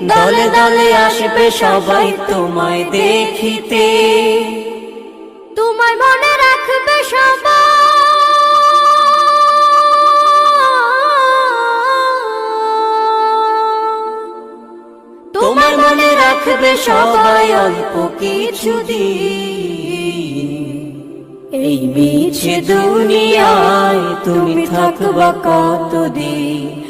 দলে দলে আসবে সবাই তোমায় দেখিতে। তোমায় মনে রাখবে সবাই। তোমার মনে রাখবে সবাই অল্প কিছু দিন। এই মিছে দুনিয়ায় তুমি থাকবা কতদিন?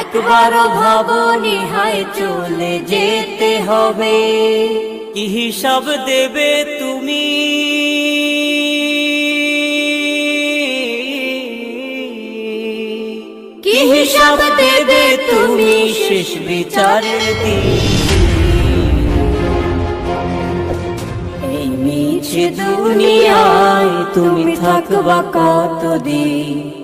একবারও ভাবো নিহায় চলে যেতে হবে। কি হিসাব দেবে তুমি? কি হিসাব দেবে তুমি শেষ বিচারের দিন? এই মিছে দুনিয়ায় তুমি থাকবা কতদিন?